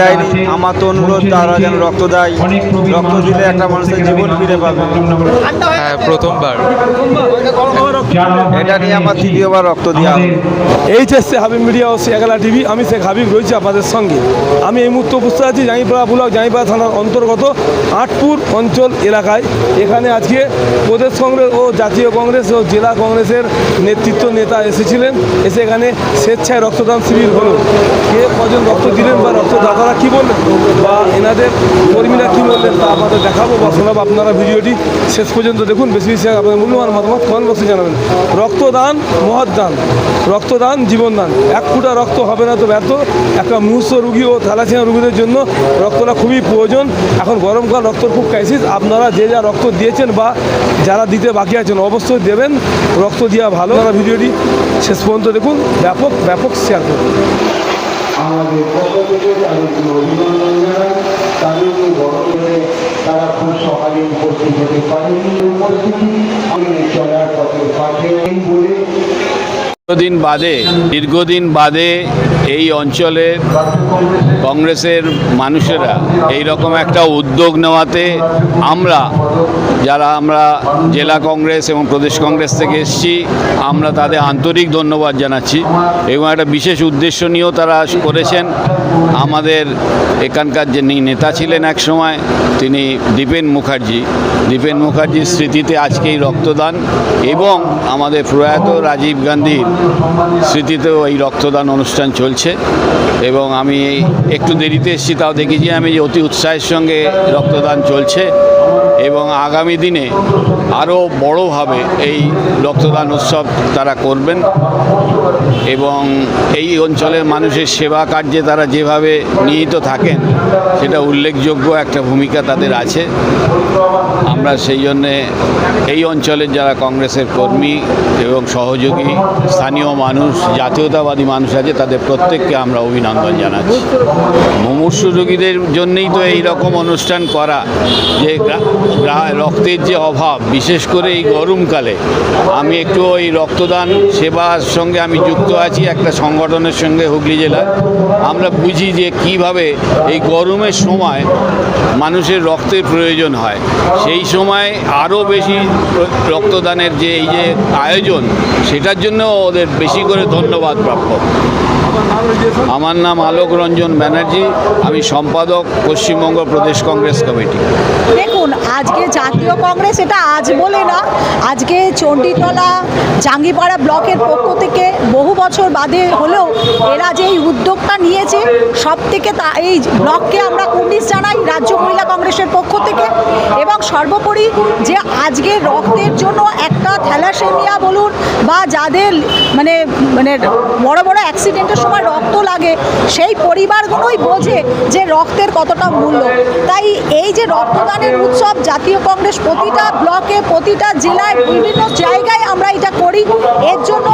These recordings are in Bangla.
দেয়নি। আমার তো অনুরোধ তারা যেন রক্ত দেয়। রক্ত দিলে একটা মানুষের জীবন ফিরে পাবে। হ্যাঁ প্রথমবার। এটা নিয়ে আমার তৃতীয়বার রক্ত দেওয়া। হবে এইচএসসি হাবিব মিডিয়া ও শেখালা টিভি আমি শেখ হাবিব রয়েছি আপনাদের সঙ্গে। আমি এই মুহূর্তে উপস্থিত আছি জাঙ্গিপাড়া ব্লক জাঙ্গিপাড়া থানার অন্তর্গত আটপুর অঞ্চল এলাকায়। এখানে আজকে প্রদেশ কংগ্রেস ও জাতীয় কংগ্রেস ও জেলা কংগ্রেসের নেতৃত্ব নেতা এসেছিলেন। এসে এখানে স্বেচ্ছায় রক্তদান শিবির হলো। কে কজন রক্ত দিলেন বা রক্তদাতারা কী বললেন? বা এনাদের কর্মীরা কী বললেন? তা আপনাদের দেখাবো বা শোনাবো আপনারা ভিডিওটি। শেষ পর্যন্ত দেখুন, বেশি বেশি আপনাদের মূল্যবান মতামত কমেন্ট বক্সে জানাবেন। রক্তদান মহৎ দান রক্তদান, জীবনদান। এক ফুটা রক্ত হবে না তো ব্যর্থ। একটা মুহূর্ত রুগী ও থ্যালাসিয়া রুগীদের জন্য রক্তটা খুবই প্রয়োজন। এখন গরমকাল, রক্তর খুব ক্রাইসিস আপনারা যে যা রক্ত দিয়েছেন বা যারা দিতে বাকি আছেন, অবশ্যই দেবেন। রক্ত দেওয়া ভালো। আপনারা ভিডিওটি শেষ পর্যন্ত দেখুন। ব্যাপক ব্যাপক শেয়ার করুন। আমাদের পক্ষ থেকে তাদেরকে অভিনন্দন জানাই। তাদেরকে বড় করে তারা খুব সকালে উপস্থিত হতে পারেনি উপস্থিতি। আমি চলার পথে পাশে বলে দীর্ঘদিন বাদে দীর্ঘদিন বাদে এই অঞ্চলের কংগ্রেসের মানুষেরা এই রকম একটা উদ্যোগ নেওয়াতে আমরা, যারা আমরা জেলা কংগ্রেস এবং প্রদেশ কংগ্রেস থেকে এসেছি, আমরা তাদের আন্তরিক ধন্যবাদ জানাচ্ছি এবং একটা বিশেষ উদ্দেশ্য নিয়েও তারা করেছেন। আমাদের এখানকার যে নেতা ছিলেন এক সময়, তিনি দীপেন মুখার্জি। দীপেন মুখার্জির স্মৃতিতে আজকে এই রক্তদান এবং আমাদের প্রয়াত রাজীব গান্ধীর স্মৃতিতেও এই রক্তদান অনুষ্ঠান চলছে এবং আমি একটু দেরিতে এসেছি, তাও দেখেছি আমি যে অতি উৎসাহের সঙ্গে রক্তদান চলছে। এবং আগামী দিনে আরও বড়োভাবে এই রক্তদান উৎসব তারা করবেন এবং এই অঞ্চলের মানুষের সেবা কার্যে তারা যেভাবে নিহিত থাকেন, সেটা উল্লেখযোগ্য একটা ভূমিকা তাদের আছে। আমরা সেই জন্যে এই অঞ্চলের যারা কংগ্রেসের কর্মী এবং সহযোগী, স্থানীয় মানুষ, জাতীয়তাবাদী মানুষ আছে, তাদের প্রত্যেককে আমরা অভিনন্দন জানাচ্ছি। মুমূর্ষু রোগীদের জন্যই তো এই রকম অনুষ্ঠান করা, যে রক্তের যে অভাব, বিশেষ করে এই গরমকালে, আমি একটু ওই রক্তদান সেবার সঙ্গে আমি যুক্ত আছি, একটা সংগঠনের সঙ্গে হুগলি জেলায় আমরা বুঝি যে কীভাবে এই গরমের সময় মানুষের রক্তের প্রয়োজন হয়। সেই সময় আরও বেশি রক্তদানের যে এই যে আয়োজন, সেটার জন্য ওদের বেশি করে ধন্যবাদ প্রাপ্য। আমার নাম আলোক রঞ্জন ব্যানার্জি, আমি সম্পাদক পশ্চিমবঙ্গ প্রদেশ কংগ্রেস কমিটি। দেখুন, আজকে জাতীয় কংগ্রেস এটা আজ বলে না, আজকে চণ্ডীতলা জাঙ্গিপাড়া ব্লকের পক্ষ থেকে বহু বছর বাদে হলেও এরা যে এই উদ্যোগটা নিয়েছে সব থেকে তা এই ব্লককে আমরা কুর্নিশ জানাই রাজ্য মহিলা কংগ্রেসের পক্ষ থেকে। এবং সর্বোপরি যে আজকে রক্তের জন্য একটা থ্যালাসেমিয়া বলুন বা যাদের মানে মানে বড় বড় অ্যাক্সিডেন্টের সময় রক্ত লাগে, সেই পরিবারগুলোই বোঝে যে রক্তের কতটা মূল্য। তাই এই যে রক্তদানের উৎসব জাতীয় কংগ্রেস প্রতিটা ব্লকে, প্রতিটা জেলায়, বিভিন্ন জায়গায় আমরা এটা করি। এর জন্য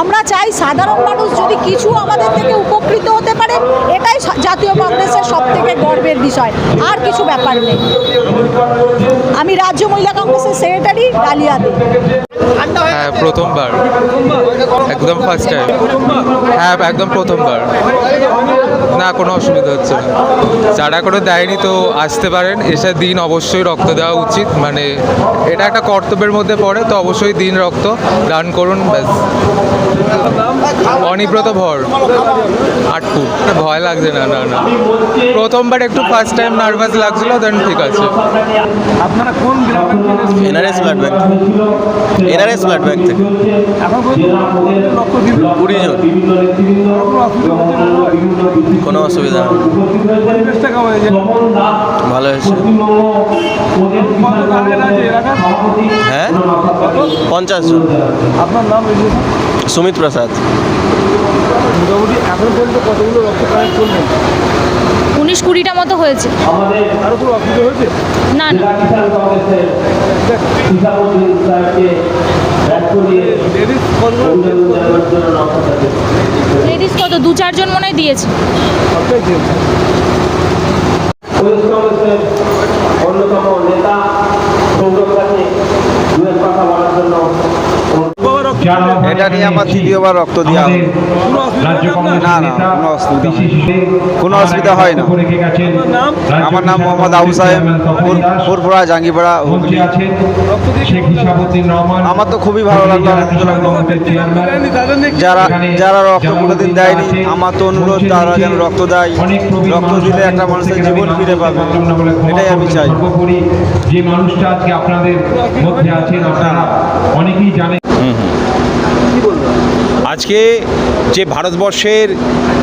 আমরা চাই সাধারণ মানুষ যদি কিছু আমাদের থেকে উপকৃত হতে পারে, এটাই জাতীয় কংগ্রেসের সব থেকে গর্বের বিষয়। আর কিছু ব্যাপার নেই। আমি রাজ্য মহিলা কংগ্রেসের সেক্রেটারি ডালিয়া দে হ্যাঁ প্রথমবার। একদম ফার্স্ট টাইম হ্যাঁ একদম প্রথমবার। না কোনো অসুবিধা হচ্ছে না। যারা করে দেয়নি তো আসতে পারেন। এসে দিন অবশ্যই রক্ত দেওয়া উচিত। মানে এটা একটা কর্তব্যের মধ্যে পড়ে তো অবশ্যই দিন রক্ত দান করুন ব্যাস। অনিব্রত ভর। আটপুর ভয় লাগছে না না না। প্রথমবার একটু ফার্স্ট টাইম নার্ভাস লাগছিল দেন ঠিক আছে। আপনারা কোন NRS blood bank. NRS blood bank থেকে কুড়ি জন কোনো অসুবিধা ভালো হয়েছে হ্যাঁ পঞ্চাশ জন আপনার নাম সুমিত প্রসাদ মোটামুটি এখন পর্যন্ত কতগুলো রক্ত কালেক্ট করলেন? উনিশ কুড়িটা মতো হয়েছে। আরও কোনো অসুবিধা হয়েছে? না না। লেডিস কত দু চারজন মনে হয় দিয়েছে। অন্যতম নেতা কাছে দু এক কথা বলার জন্য বাবা রক্ত এটা নিয়ে আমার তৃতীয়বার রক্ত দেওয়া হলো। না, না, কোনো অসুবিধা। কোনো অসুবিধা হয় না। আমার নাম মোহাম্মদ আবু সাহেব জাঙ্গিপাড়া হুগলি। আমার তো খুবই ভালো লাগল যারা যারা রক্ত কোনোদিন দেয়নি আমার তো অনুরোধ তারা যেন রক্ত দেয়। রক্ত দিলে একটা মানুষের জীবন ফিরে পাবে। এটাই আমি চাই। যে মানুষটা আজকে আপনাদের মধ্যে আছেন আপনারা অনেকেই জানেন। 基本。আজকে যে ভারতবর্ষের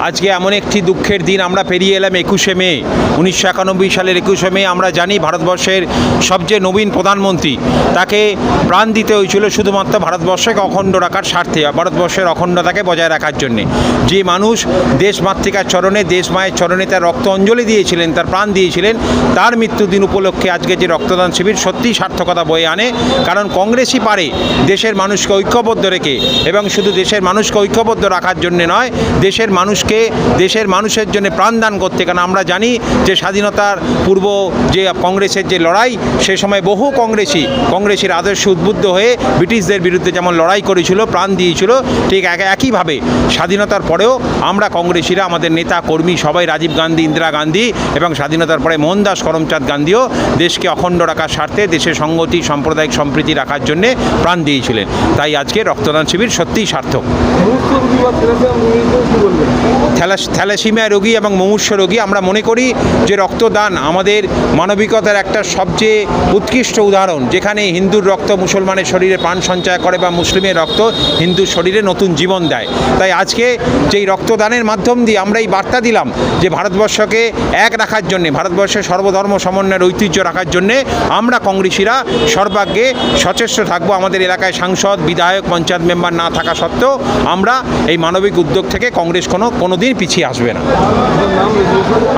আজকে এমন একটি দুঃখের দিন আমরা পেরিয়ে এলাম একুশে মে, উনিশশো একানব্বই সালের একুশে মে, আমরা জানি ভারতবর্ষের সবচেয়ে নবীন প্রধানমন্ত্রী। তাকে প্রাণ দিতে হয়েছিল শুধুমাত্র ভারতবর্ষকে অখণ্ড রাখার স্বার্থে, ভারতবর্ষের অখণ্ডতাকে বজায় রাখার জন্যে। যে মানুষ দেশ মাতৃকার চরণে দেশ মায়ের চরণে তার রক্ত অঞ্জলি দিয়েছিলেন, তার প্রাণ দিয়েছিলেন, তার মৃত্যুদিন উপলক্ষে আজকে যে রক্তদান শিবির সত্যিই সার্থকতা বয়ে আনে। কারণ কংগ্রেসই পারে দেশের মানুষকে ঐক্যবদ্ধ রেখে এবং শুধু দেশের মানুষকে ঐক্যবদ্ধ রাখার জন্য নয়, দেশের মানুষকে, দেশের মানুষের জন্য প্রাণদান করতে। কারণ আমরা জানি যে স্বাধীনতার পূর্ব যে কংগ্রেসের যে লড়াই, সে সময় বহু কংগ্রেসই, কংগ্রেসের আদর্শ উদ্বুদ্ধ হয়ে ব্রিটিশদের বিরুদ্ধে যেমন লড়াই করেছিল, প্রাণ দিয়েছিল, ঠিক এক- একইভাবে স্বাধীনতার পরেও আমরা কংগ্রেসীরা, আমাদের নেতা, কর্মী সবাই রাজীব গান্ধী, ইন্দিরা গান্ধী এবং স্বাধীনতার পরে মোহনদাস করমচাঁদ গান্ধীও দেশকে অখণ্ড রাখার স্বার্থে, দেশের সংগতি সাম্প্রদায়িক সম্প্রীতি রাখার জন্যে প্রাণ দিয়েছিলেন। তাই আজকে রক্তদান শিবির সত্যিই সার্থক। থ্যালাসেমিয়া রোগী এবং মুমূর্ষ রোগী, আমরা মনে করি যে রক্তদান আমাদের মানবিকতার একটা সবচেয়ে উৎকৃষ্ট উদাহরণ, যেখানে হিন্দুর রক্ত মুসলমানের শরীরে প্রাণ সঞ্চয় করে বা মুসলিমের রক্ত হিন্দুর শরীরে নতুন জীবন দেয়। তাই আজকে যেই রক্তদানের মাধ্যম দিয়ে আমরা এই বার্তা দিলাম যে ভারতবর্ষকে এক রাখার জন্যে, ভারতবর্ষের সর্বধর্ম সমন্বয়ের ঐতিহ্য রাখার জন্যে আমরা কংগ্রেসীরা সর্বাগ্যে সচেষ্ট থাকব। আমাদের এলাকায় সাংসদ, বিধায়ক, পঞ্চায়েত মেম্বার না থাকা সত্ত্বেও আমরা এই মানবিক উদ্যোগ থেকে কংগ্রেস কোনো কোনো দিন পিছিয়ে আসবে না।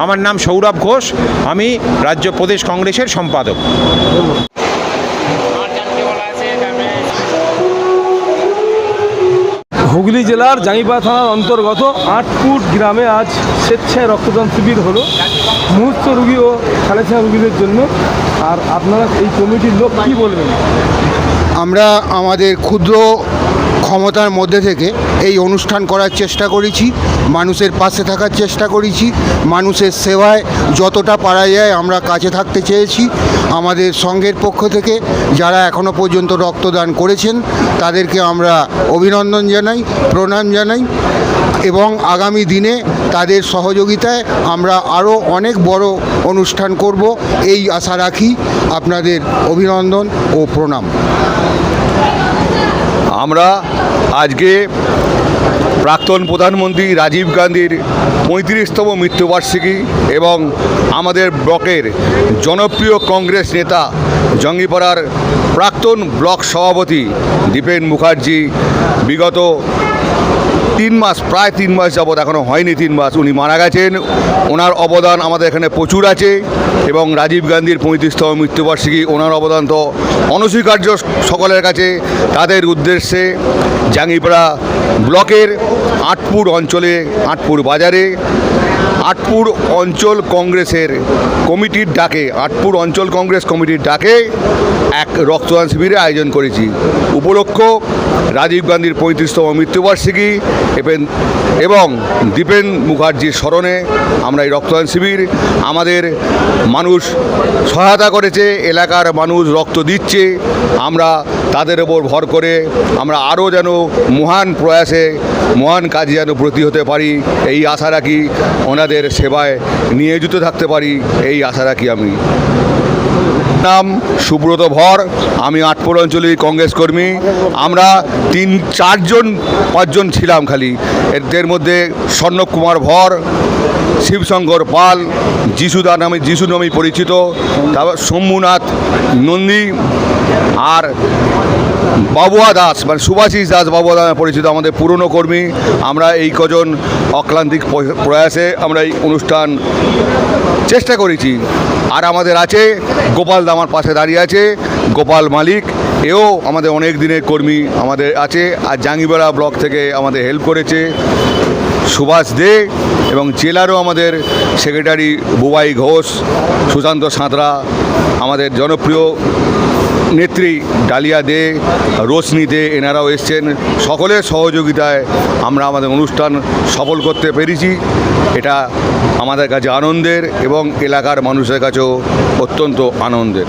আমার নাম সৌরভ ঘোষ আমি রাজ্য প্রদেশ কংগ্রেসের সম্পাদক। হুগলি জেলার জাঙ্গিপাড়া থানার অন্তর্গত আটপুট গ্রামে আজ স্বেচ্ছায় রক্তদান শিবির হলো। মুহূর্ত রুগী ও থ্যালাসেমিয়া রুগীদের জন্য। আর আপনারা এই কমিটির লোক কি বলবেন? আমরা আমাদের ক্ষুদ্র ক্ষমতার মধ্যে থেকে এই অনুষ্ঠান করার চেষ্টা করেছি, মানুষের পাশে থাকার চেষ্টা করেছি, মানুষের সেবায় যতটা পারা যায় আমরা কাছে থাকতে চেয়েছি। আমাদের সংঘের পক্ষ থেকে যারা এখনও পর্যন্ত রক্তদান করেছেন, তাদেরকে আমরা অভিনন্দন জানাই, প্রণাম জানাই এবং আগামী দিনে তাদের সহযোগিতায় আমরা আরও অনেক বড় অনুষ্ঠান করব। এই আশা রাখি আপনাদের অভিনন্দন ও প্রণাম। আমরা আজকে প্রাক্তন প্রধানমন্ত্রী রাজীব গান্ধীর পঁয়ত্রিশতম মৃত্যুবার্ষিকী এবং আমাদের ব্লকের জনপ্রিয় কংগ্রেস নেতা জঙ্গিপাড়ার প্রাক্তন ব্লক সভাপতি দীপেন মুখার্জি বিগত তিন মাস, প্রায় তিন মাস যাবৎ এখনও হয়নি তিন মাস। উনি মারা গেছেন। ওনার অবদান আমাদের এখানে প্রচুর আছে এবং রাজীব গান্ধীর পঁয়ত্রিশতম মৃত্যুবার্ষিকী, ওনার অবদান তো অনস্বীকার্য সকলের কাছে। তাদের উদ্দেশ্যে জাঙ্গিপাড়া ব্লকের আটপুর অঞ্চলে, আটপুর বাজারে, আটপুর অঞ্চল কংগ্রেসের কমিটির ডাকে, আটপুর অঞ্চল কংগ্রেস কমিটির ডাকে এক রক্তদান শিবিরের আয়োজন করেছি। উপলক্ষ রাজীব গান্ধীর পঁয়ত্রিশতম মৃত্যুবার্ষিকী এবং দীপেন মুখার্জির স্মরণে আমরা এই রক্তদান শিবির, আমাদের মানুষ সহায়তা করেছে, এলাকার মানুষ রক্ত দিচ্ছে, আমরা তাদের ওপর ভর করে আমরা আরও যেন মহান প্রয়াসে, মহান কাজে যেন ব্রতী হতে পারি, এই আশা রাখি ওনাদের সেবায় নিয়োজিত থাকতে পারি, এই আশা রাখি আমি। নাম সুব্রত ভর, আমি আটপুর অঞ্চলের কংগ্রেস কর্মী। আমরা তিন, চারজন, পাঁচজন ছিলাম খালি। এদের মধ্যে স্বর্ণকুমার ভর শিবশঙ্কর পাল, যিশুদা নামে, যিশু নামে পরিচিত, তারপর শম্ভুনাথ নন্দী আর বাবুয়া দাস মানে সুভাষিস দাস বাবুয়া দাস পরিচিত আমাদের পুরনো কর্মী। আমরা এই কজন অক্লান্তিক প্রয়াসে আমরা এই অনুষ্ঠান চেষ্টা করেছি। আর আমাদের আছে গোপাল দামার পাশে দাঁড়িয়ে আছে গোপাল মালিক। এও আমাদের অনেক দিনের কর্মী আমাদের আছে। আর জাঙ্গিপাড়া ব্লক থেকে আমাদের হেল্প করেছে সুভাষ দে। এবং জেলারও আমাদের সেক্রেটারি বুবাই ঘোষ, সুশান্ত সাঁতরা, আমাদের জনপ্রিয় নেত্রী ডালিয়া দে, রোশনি দে, এনারাও এসছেন। সকলের সহযোগিতায় আমরা আমাদের অনুষ্ঠান সফল করতে পেরেছি। এটা আমাদের কাছে আনন্দের এবং এলাকার মানুষের কাছেও অত্যন্ত আনন্দের।